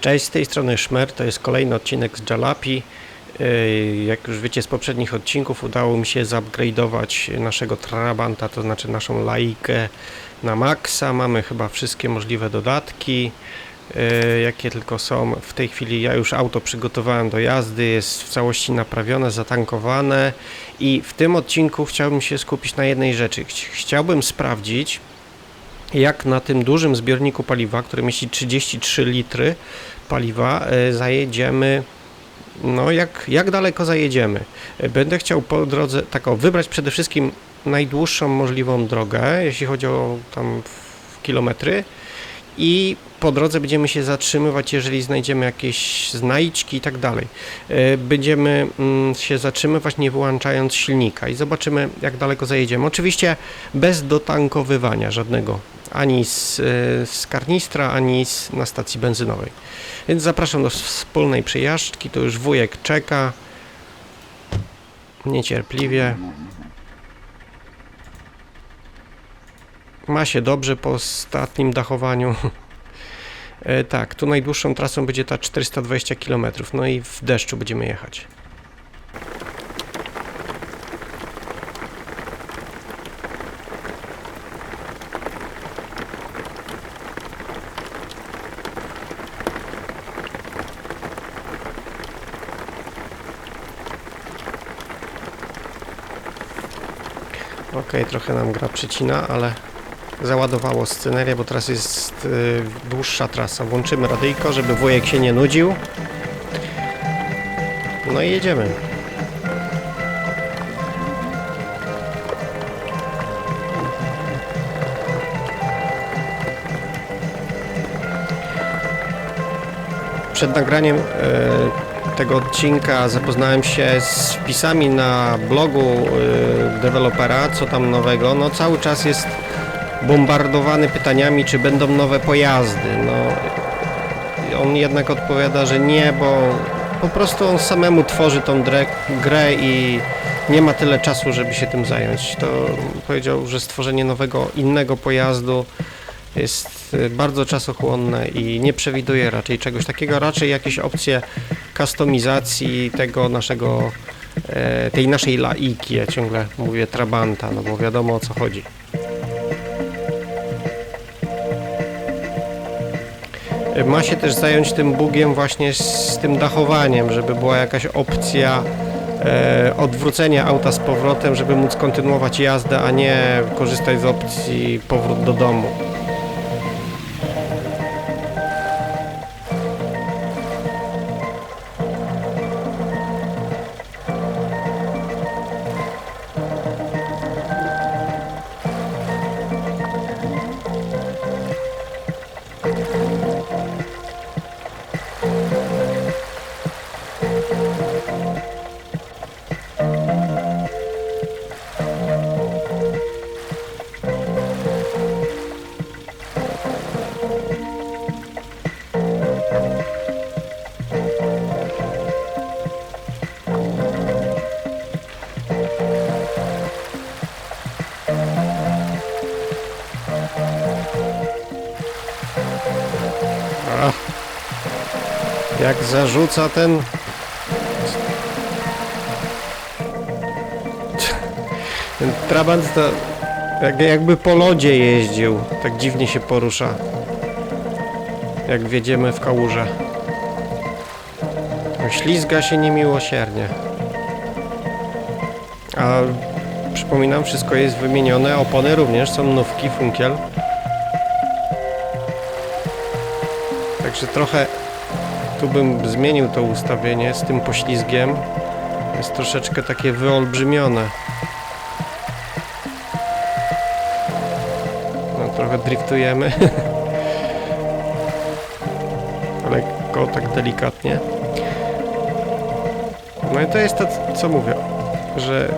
Cześć, z tej strony Szmer, to jest kolejny odcinek z Jalapi. Yy, Jak już wiecie z poprzednich odcinków udało mi się zupgrade'ować naszego Trabanta, to znaczy naszą laikę na maksa. Mamy chyba wszystkie możliwe dodatki, yy, jakie tylko są. W tej chwili ja już auto przygotowałem do jazdy, jest w całości naprawione, zatankowane i w tym odcinku chciałbym się skupić na jednej rzeczy. Chci- Chciałbym sprawdzić, jak na tym dużym zbiorniku paliwa, który mieści 33 litry paliwa, e, zajedziemy. No, jak, jak daleko zajedziemy? E, Będę chciał po drodze taką wybrać przede wszystkim najdłuższą możliwą drogę, jeśli chodzi o tam kilometry. I po drodze będziemy się zatrzymywać, jeżeli znajdziemy jakieś znajdźki i tak dalej. E, Będziemy mm, się zatrzymywać nie wyłączając silnika i zobaczymy jak daleko zajedziemy. Oczywiście bez dotankowywania żadnego, ani z, e, z karnistra, ani z, na stacji benzynowej. Więc zapraszam do wspólnej przejażdżki, to już wujek czeka niecierpliwie. Ma się dobrze po ostatnim dachowaniu. E, tak, tu najdłuższą trasą będzie ta 420 km, no i w deszczu będziemy jechać. Okej, trochę nam gra przycina, ale załadowało scenerię, bo teraz jest y, dłuższa trasa. Włączymy radyjko, żeby wujek się nie nudził. No i jedziemy. Przed nagraniem e, tego odcinka zapoznałem się z wpisami na blogu e, dewelopera, co tam nowego. No cały czas jest bombardowany pytaniami, czy będą nowe pojazdy. No, on jednak odpowiada, że nie, bo po prostu on samemu tworzy tą grę i nie ma tyle czasu, żeby się tym zająć. To powiedział, że stworzenie nowego, innego pojazdu jest y, bardzo czasochłonne i nie przewiduje raczej czegoś takiego, raczej jakieś opcje kustomizacji tego naszego, e, tej naszej laiki, ja ciągle mówię Trabanta, no bo wiadomo o co chodzi. Ma się też zająć tym bugiem właśnie z tym dachowaniem, żeby była jakaś opcja e, odwrócenia auta z powrotem, żeby móc kontynuować jazdę, a nie korzystać z opcji powrót do domu. Ach, jak zarzuca ten. Ten Trabant to jak, jakby po lodzie jeździł. Tak dziwnie się porusza. Jak wjedziemy w kałużę. Ślizga się niemiłosiernie. A przypominam, wszystko jest wymienione. Opony również są nówki, funkiel. Także trochę tu bym zmienił to ustawienie z tym poślizgiem. Jest troszeczkę takie wyolbrzymione. No trochę driftujemy. Lekko, tak delikatnie. No i to jest to, co mówię, że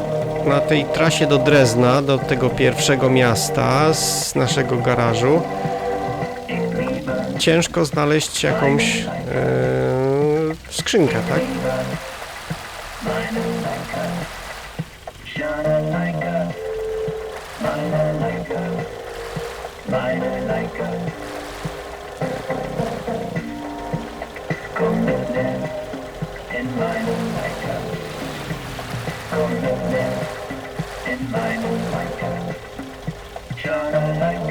na tej trasie do Drezna, do tego pierwszego miasta z naszego garażu, ciężko znaleźć jakąś yy, skrzynkę, tak? Shine a light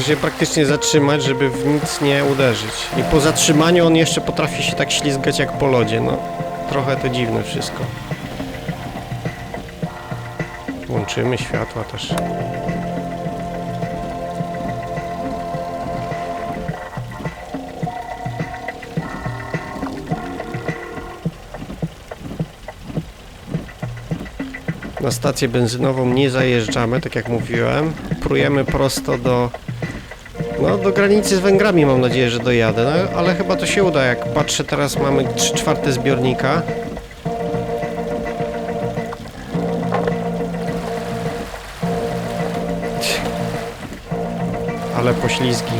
Muszę się praktycznie zatrzymać, żeby w nic nie uderzyć. I po zatrzymaniu on jeszcze potrafi się tak ślizgać jak po lodzie. No, trochę to dziwne wszystko. Włączymy światła też. Na stację benzynową nie zajeżdżamy, tak jak mówiłem. Prujemy prosto do no, do granicy z Węgrami mam nadzieję, że dojadę, no, ale chyba to się uda. Jak patrzę, teraz mamy 3 czwarte zbiornika. Ale poślizgi.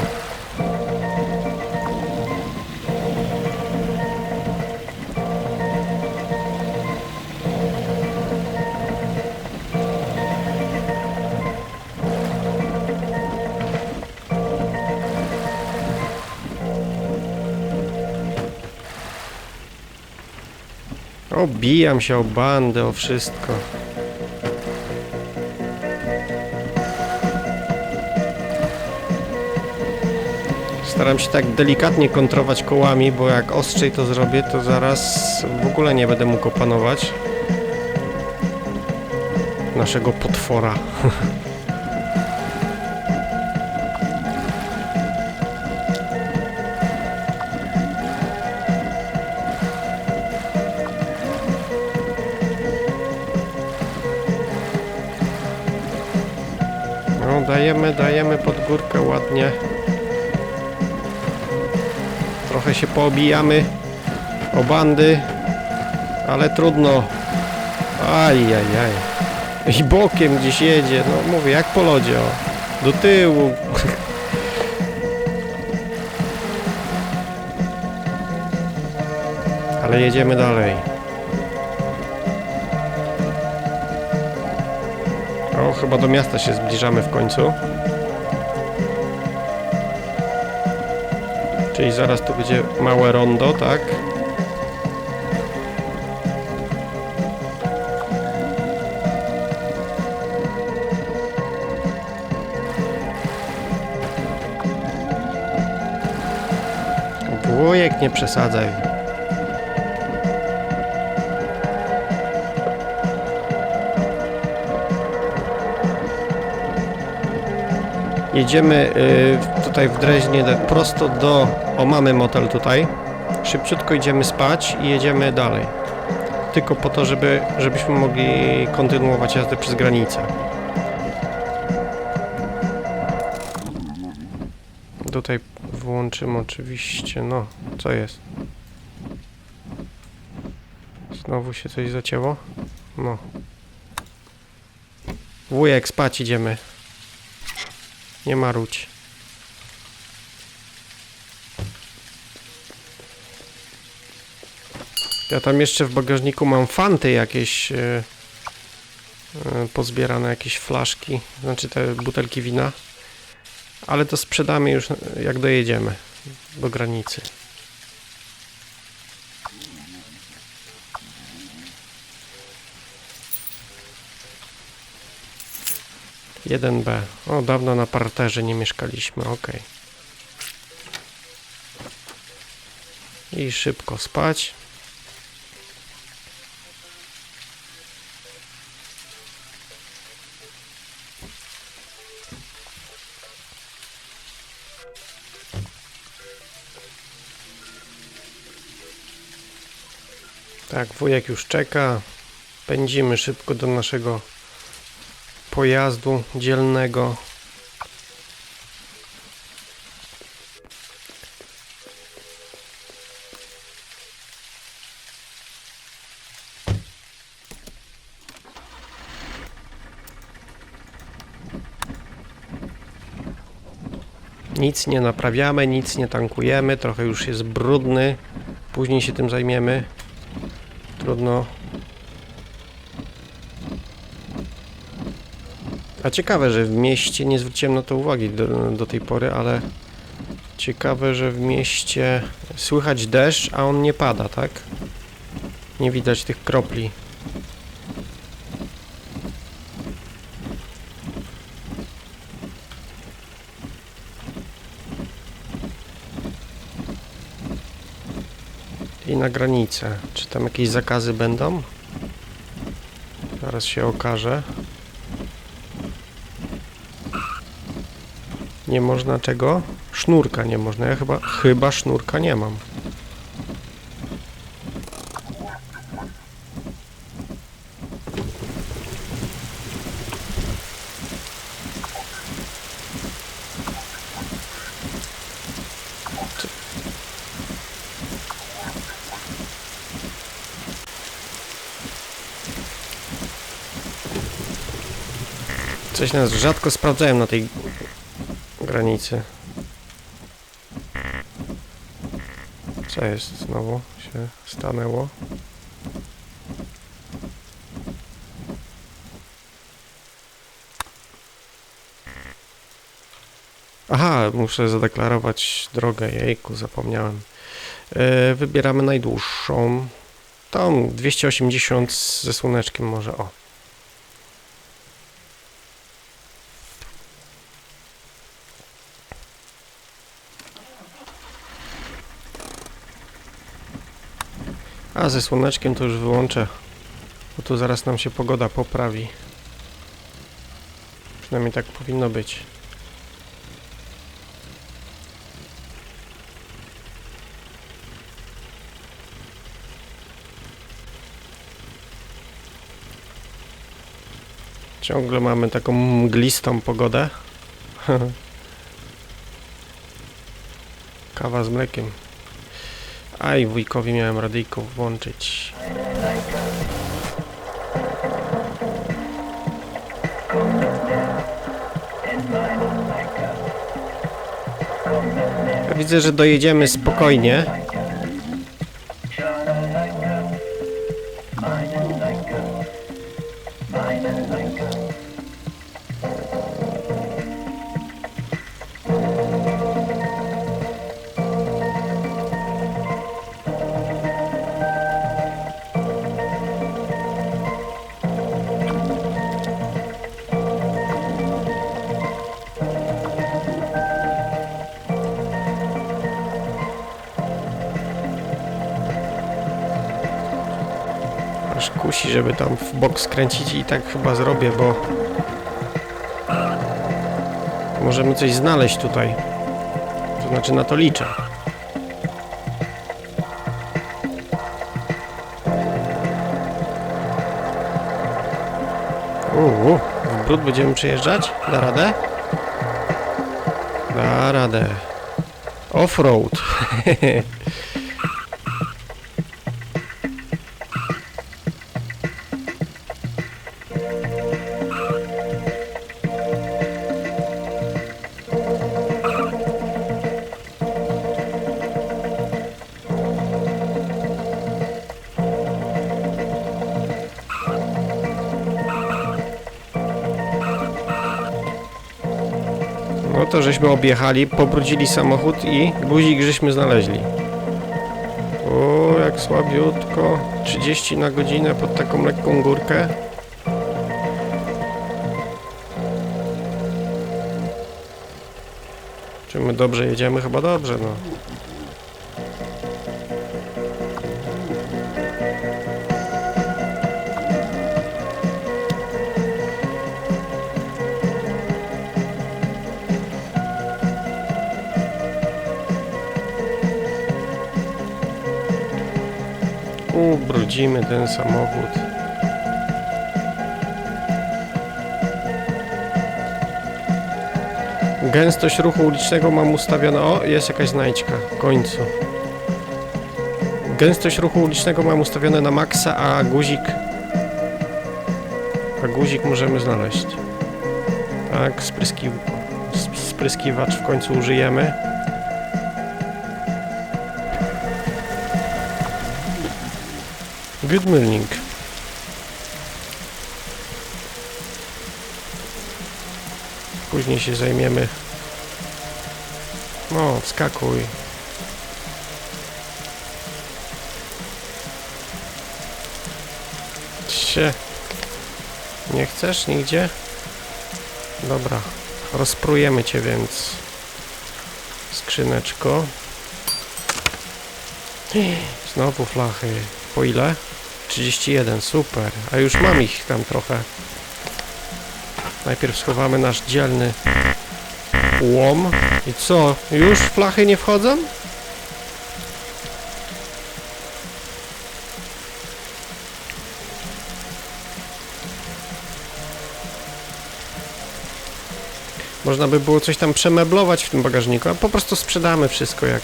Obijam się o bandę, o wszystko. Staram się tak delikatnie kontrować kołami, bo jak ostrzej to zrobię, to zaraz w ogóle nie będę mógł opanować naszego potwora. dajemy, dajemy pod górkę ładnie. Trochę się poobijamy o bandy, ale trudno. Aj, aj, aj. I bokiem gdzieś jedzie, no mówię, jak po lodzie, o. Do tyłu. Ale jedziemy dalej. Chyba do miasta się zbliżamy w końcu. Czyli zaraz tu będzie małe rondo, tak? Wujek, nie przesadzaj. Jedziemy y, tutaj w Dreźnie prosto do... O, mamy motel tutaj. Szybciutko idziemy spać i jedziemy dalej. Tylko po to, żeby, żebyśmy mogli kontynuować jazdę przez granicę. Tutaj włączymy oczywiście, no, co jest? Znowu się coś zacięło? No. Wujek, spać idziemy. Nie marudź. Ja tam jeszcze w bagażniku mam fanty jakieś e, e, pozbierane, jakieś flaszki, znaczy te butelki wina. Ale to sprzedamy już jak dojedziemy do granicy. Jeden B. O, dawno na parterze nie mieszkaliśmy, ok. I szybko spać. Tak, wujek już czeka. Pędzimy szybko do naszego pojazdu dzielnego. Nic nie naprawiamy, nic nie tankujemy, trochę już jest brudny, później się tym zajmiemy. Trudno A ciekawe, że w mieście, nie zwróciłem na to uwagi do, do tej pory, ale ciekawe, że w mieście słychać deszcz, a on nie pada, tak? Nie widać tych kropli. I na granicę. Czy tam jakieś zakazy będą? Zaraz się okaże. Nie można czego? Sznurka nie można. Ja chyba, chyba sznurka nie mam. Coś nas rzadko sprawdzałem na tej granicy. Co jest znowu się stanęło? Aha, muszę zadeklarować drogę. Jejku, zapomniałem. Yy, wybieramy najdłuższą. Tą 280 ze słoneczkiem może. O. A ze słoneczkiem to już wyłączę, bo tu zaraz nam się pogoda poprawi. Przynajmniej tak powinno być. Ciągle mamy taką mglistą pogodę. Kawa z mlekiem. Aj, wujkowi miałem radyjko włączyć. Widzę, że dojedziemy spokojnie. Bok skręcić i tak chyba zrobię, bo możemy coś znaleźć tutaj. To znaczy na to liczę. Uuu, w brud będziemy przejeżdżać? Da radę? Da radę. Offroad. No to żeśmy objechali, pobrudzili samochód i guzik żeśmy znaleźli. O, jak słabiutko. 30 na godzinę pod taką lekką górkę. Czy my dobrze jedziemy? Chyba dobrze, no. Ubrudzimy ten samochód. Gęstość ruchu ulicznego mam ustawioną. O, jest jakaś znajdźka. W końcu. Gęstość ruchu ulicznego mam ustawione na maksa, a guzik. A guzik możemy znaleźć. Tak, spryskiwko. Sp- Spryskiwacz w końcu użyjemy. Good. Później się zajmiemy. No, wskakuj. się. Nie chcesz nigdzie? Dobra, rozprujemy cię więc. Skrzyneczko. Znowu flachy. Po ile? 31, super. A już mam ich tam trochę. Najpierw schowamy nasz dzielny łom. I co? Już flachy nie wchodzą? Można by było coś tam przemeblować w tym bagażniku, a po prostu sprzedamy wszystko jak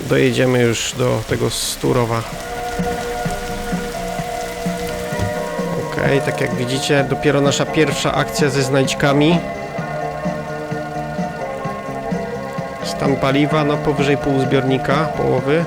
dojedziemy już do tego Sturowa. Okej, tak jak widzicie, dopiero nasza pierwsza akcja ze znajdźkami. Stan paliwa, no powyżej pół zbiornika, połowy.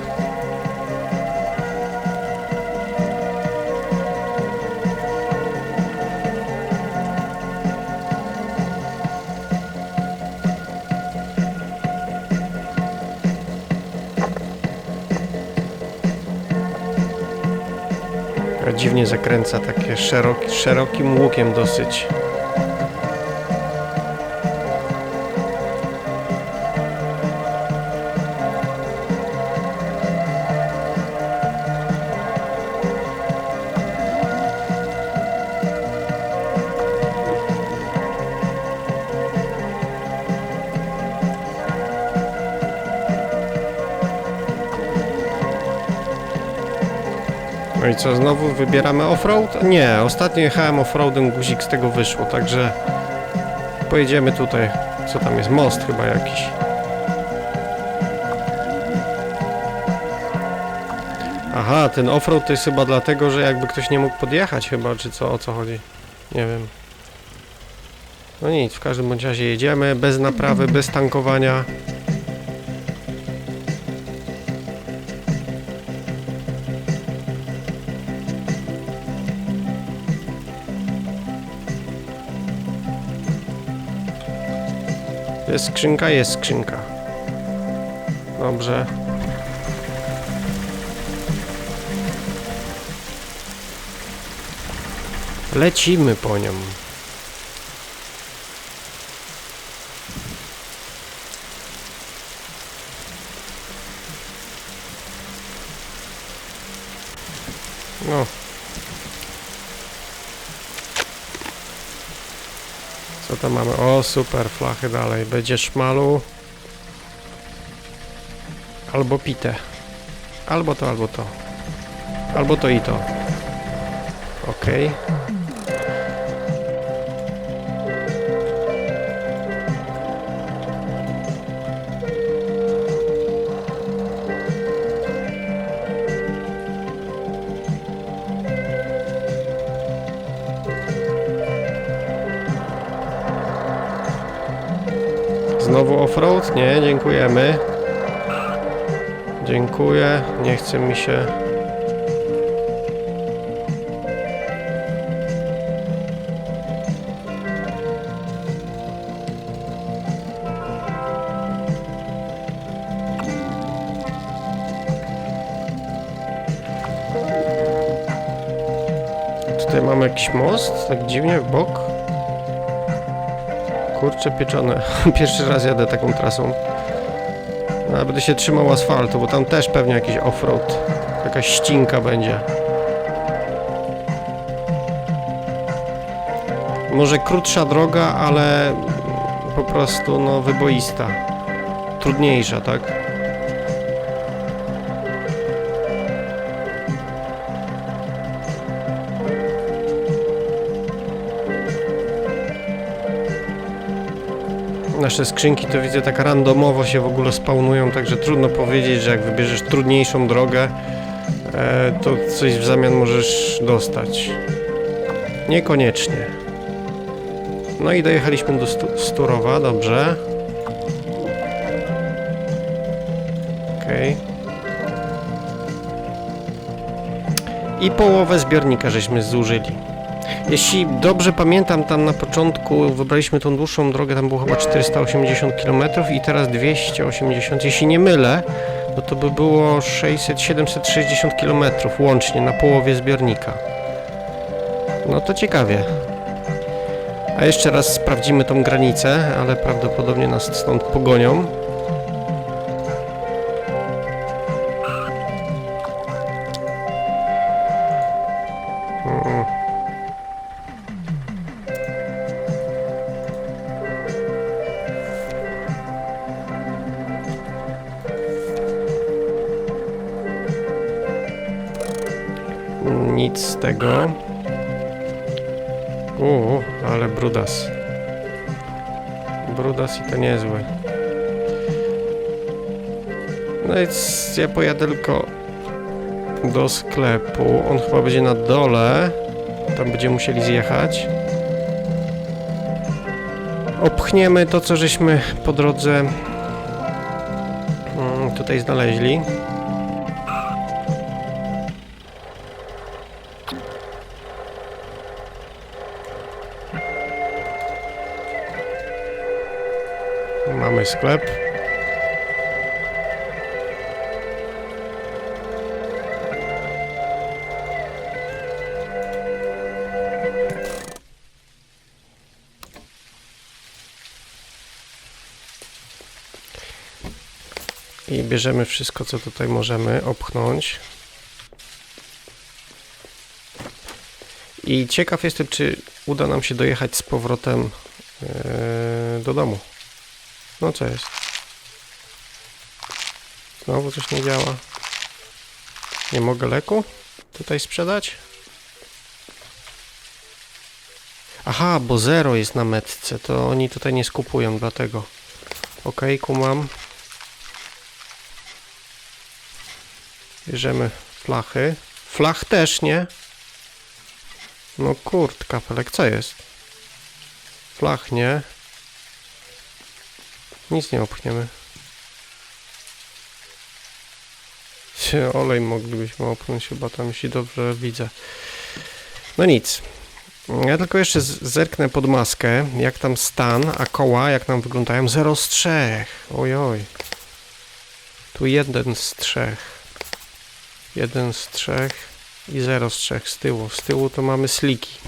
A Dziwnie zakręca, takie szeroki, szerokim łukiem dosyć. No i co, znowu wybieramy offroad? Nie, ostatnio jechałem offroadem, guzik z tego wyszło, także pojedziemy tutaj. Co tam jest? Most chyba jakiś. Aha, ten offroad to jest chyba dlatego, że jakby ktoś nie mógł podjechać chyba, czy co, o co chodzi? Nie wiem. No nic, w każdym bądź razie jedziemy, bez naprawy, bez tankowania. Jest skrzynka? Jest skrzynka. Dobrze. Lecimy po nią. Tam mamy? O, super, flachy dalej. Będzie szmalu. Albo pite. Albo to, albo to. Albo to i to. Okej. Znowu offroad? Nie, dziękujemy. Dziękuję, nie chce mi się. Tutaj mamy jakiś most, tak dziwnie w bok. Kurcze pieczone. Pierwszy raz jadę taką trasą. No, ale będę się trzymał asfaltu, bo tam też pewnie jakiś offroad. Jakaś ścinka będzie. Może krótsza droga, ale po prostu no wyboista. Trudniejsza, tak? Nasze skrzynki to widzę tak randomowo się w ogóle spawnują, także trudno powiedzieć, że jak wybierzesz trudniejszą drogę, e, to coś w zamian możesz dostać. Niekoniecznie. No i dojechaliśmy do Stu Sturowa, dobrze. Okej. I połowę zbiornika żeśmy zużyli. Jeśli dobrze pamiętam, tam na początku wybraliśmy tą dłuższą drogę, tam było chyba 480 km i teraz 280, jeśli nie mylę, no to by było 600-760 km łącznie na połowie zbiornika. No to ciekawie. A jeszcze raz sprawdzimy tą granicę, ale prawdopodobnie nas stąd pogonią. Nic z tego. Uuu, ale brudas. Brudas i to niezły. No więc ja pojadę tylko do sklepu. On chyba będzie na dole. Tam będziemy musieli zjechać. Opchniemy to, co żeśmy po drodze mm, tutaj znaleźli. Mamy sklep. I bierzemy wszystko, co tutaj możemy opchnąć. I ciekaw jestem, czy uda nam się dojechać z powrotem e, do domu. No jest? Znowu coś nie działa. Nie mogę leku tutaj sprzedać? Aha, bo zero jest na metce, to oni tutaj nie skupują, dlatego. Okej, kumam. Bierzemy flachy. Flach też, nie? No kurt, kapelek, co jest? Flach, nie? Nic nie opchniemy. Się olej moglibyśmy opchnąć chyba tam, jeśli dobrze widzę. No nic. Ja tylko jeszcze zerknę pod maskę, jak tam stan, a koła jak nam wyglądają. 0 z 3. Ojoj. Tu jeden z trzech. Jeden z trzech i 0 z trzech z tyłu. Z tyłu to mamy sliki.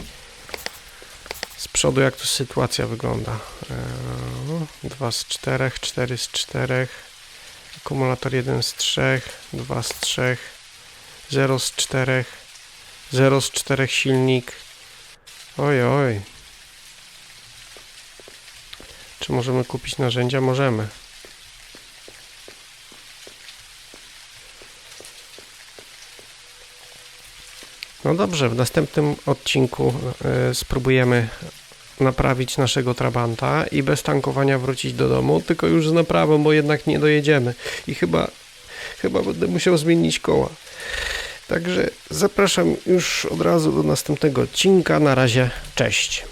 Z przodu jak tu sytuacja wygląda. Eee, 2 z 4, 4 z 4. Akumulator 1 z 3, 2 z 3, 0 z 4, 0 z 4 silnik. Oj, oj. Czy możemy kupić narzędzia? Możemy. No dobrze, w następnym odcinku e, spróbujemy naprawić naszego Trabanta i bez tankowania wrócić do domu, tylko już z naprawą, bo jednak nie dojedziemy. I chyba, chyba będę musiał zmienić koła. Także zapraszam już od razu do następnego odcinka. Na razie, cześć.